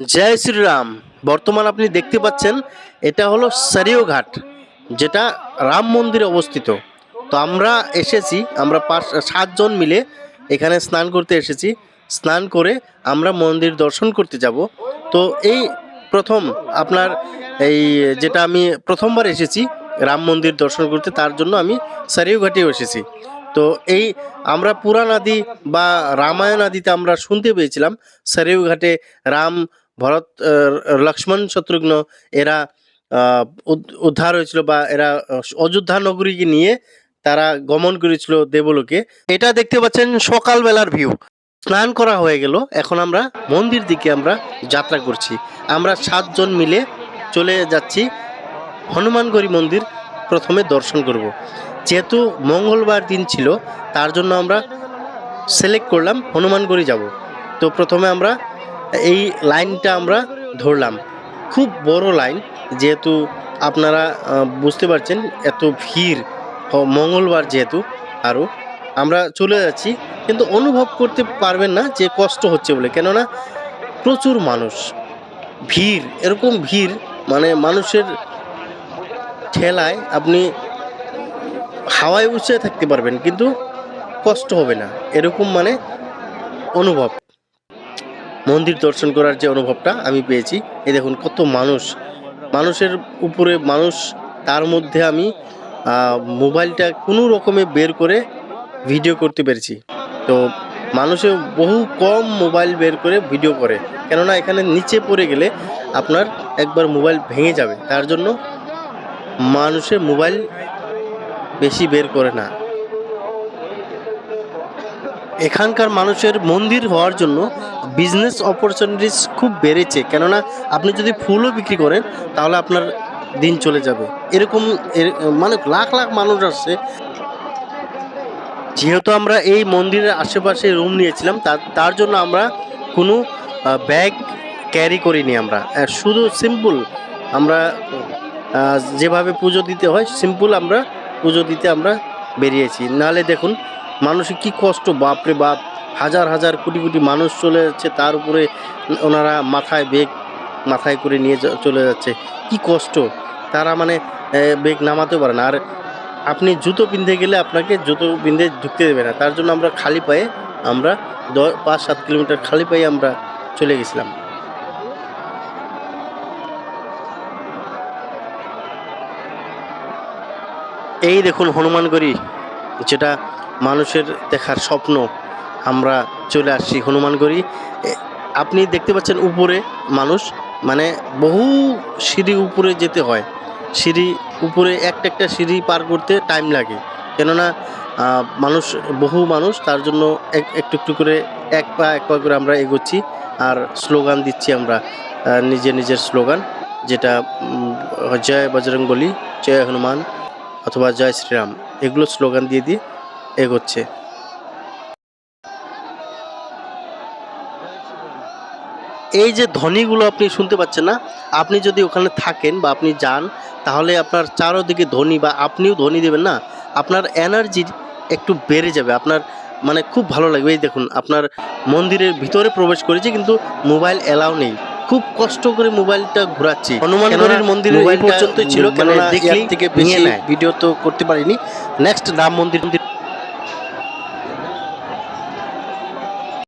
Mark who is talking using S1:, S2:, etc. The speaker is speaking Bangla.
S1: জয় শ্রীরাম। বর্তমান আপনি দেখতে পাচ্ছেন, এটা হলো সারিও ঘাট যেটা রাম মন্দিরে অবস্থিত। তো আমরা এসেছি, আমরা পাঁচ, সাতজন মিলে এখানে স্নান করতে এসেছি। স্নান করে আমরা মন্দির দর্শন করতে যাব। তো এই প্রথম আপনার এই যেটা আমি প্রথমবার এসেছি রাম মন্দির দর্শন করতে, তার জন্য আমি সারিও ঘাটেও এসেছি। তো এই আমরা পুরাণ আদি বা রামায়ণ আদিতে আমরা শুনতে পেয়েছিলাম সারিও ঘাটে রাম ভরত লক্ষ্মণ শত্রুঘ্ন এরা উদ- উদ্ধার হয়েছিল বা এরা অযোধ্যা নগরীকে নিয়ে তারা গমন করেছিল দেবলোকে। এটা দেখতে পাচ্ছেন সকালবেলার ভিউ স্নান করা হয়ে গেল। এখন আমরা মন্দির দিকে আমরা যাত্রা করছি। আমরা সাতজন মিলে চলে যাচ্ছি। হনুমানগড়ি মন্দির প্রথমে দর্শন করব। যেহেতু মঙ্গলবার দিন ছিল, তার জন্য আমরা সিলেক্ট করলাম হনুমানগড়ি যাব। তো প্রথমে আমরা এই লাইনটা আমরা ধরলাম। খুব বড় লাইন, যেহেতু আপনারা বুঝতে পারছেন এত ভিড় মঙ্গলবার যেহেতু আরও, আমরা চলে যাচ্ছি, কিন্তু অনুভব করতে পারবেন না যে কষ্ট হচ্ছে বলে। কেননা প্রচুর মানুষ, ভিড়, এরকম ভিড় মানে মানুষের ঠেলায় আপনি হাওয়ায় উঠে থাকতে পারবেন, কিন্তু কষ্ট হবে না। এরকম মানে অনুভব। মন্দির দর্শন করার যে অনুভবটা আমি পেয়েছি। এই দেখুন কত মানুষ। মানুষের উপরে মানুষ, তার মধ্যে আমি মোবাইলটা কোনো রকমে বের করে ভিডিও করতে পেরেছি। তো মানুষে বহু কম মোবাইল বের করে ভিডিও করে। কেননা এখানে নিচে পড়ে গেলে আপনার একবার মোবাইল ভেঙে যাবে। তার জন্য মানুষের মোবাইল বেশি বের করে না। এখানকার মানুষের মন্দির হওয়ার জন্য বিজনেস অপরচুনিটিস খুব বেড়েছে। কেননা আপনি যদি ফুলও বিক্রি করেন, তাহলে আপনার দিন চলে যাবে। এরকম এর- মানে লাখ লাখ মানুষ আসছে। যেহেতু আমরা এই মন্দিরের আশেপাশে রুম নিয়েছিলাম তার জন্য আমরা কোনো ব্যাগ ক্যারি করিনি আমরা। শুধু সিম্পল আমরা যেভাবে পুজো দিতে হয় সিম্পল আমরা পুজো দিতে আমরা বেরিয়েছি। নাহলে দেখুন মানুষের কি কষ্ট? বাপরে বাপ, হাজার হাজার কোটি কোটি মানুষ চলে যাচ্ছে, তার উপরে ওনারা মাথায় বেগ মাথায় করে নিয়ে চলে যাচ্ছে। কি কষ্ট? তারা মানে বেগ নামাতে পারে না। আর আপনি জুতো পিনতে গেলে আপনাকে জুতো পিনতে ঢুকতে দেবে না। তার জন্য আমরা খালি পায়ে আমরা দ- পাঁচ সাত কিলোমিটার খালি পায়ে আমরা চলে গেছিলাম। এই দেখুন হনুমানগড়ি, যেটা মানুষের দেখার স্বপ্ন আমরা চলে আসছি হনুমানগড়ি আপনি দেখতে পাচ্ছেন উপরে মানুষ মানে বহু সিঁড়ি উপরে যেতে হয়। সিঁড়ি উপরে একটা একটা সিঁড়ি পার করতে টাইম লাগে। কেননা মানুষ, বহু মানুষ, তার জন্য এক, একটু একটু করে এক পা এক পা করে আমরা এগোচ্ছি আর স্লোগান দিচ্ছি আমরা নিজের নিজের স্লোগান, যেটা জয় বজরং বলি জয় হনুমান অথবা জয় শ্রীরাম, এগুলো স্লোগান দিয়ে দিয়ে এগোচ্ছে। এই যে ধ্বনিগুলো আপনি শুনতে পাচ্ছেন না আপনি যদি ওখানে থাকেন বা আপনি যান তাহলে আপনার চারোদিকে ধ্বনি বা আপনিও ধ্বনি দেবেন না আপনার এনার্জি একটু বেড়ে যাবে আপনার মানে খুব ভালো লাগবে। এই দেখুন আপনার মন্দিরের ভিতরে প্রবেশ করেছি কিন্তু মোবাইল এলাও নেই। খুব কষ্ট করে মোবাইলটা ঘোরাচ্ছি। হনুমানগড়ির মন্দির ছিল কেননা দেখলেই থেকে বেশি ভিডিও তো করতে পারিনি। নেক্সট রাম মন্দির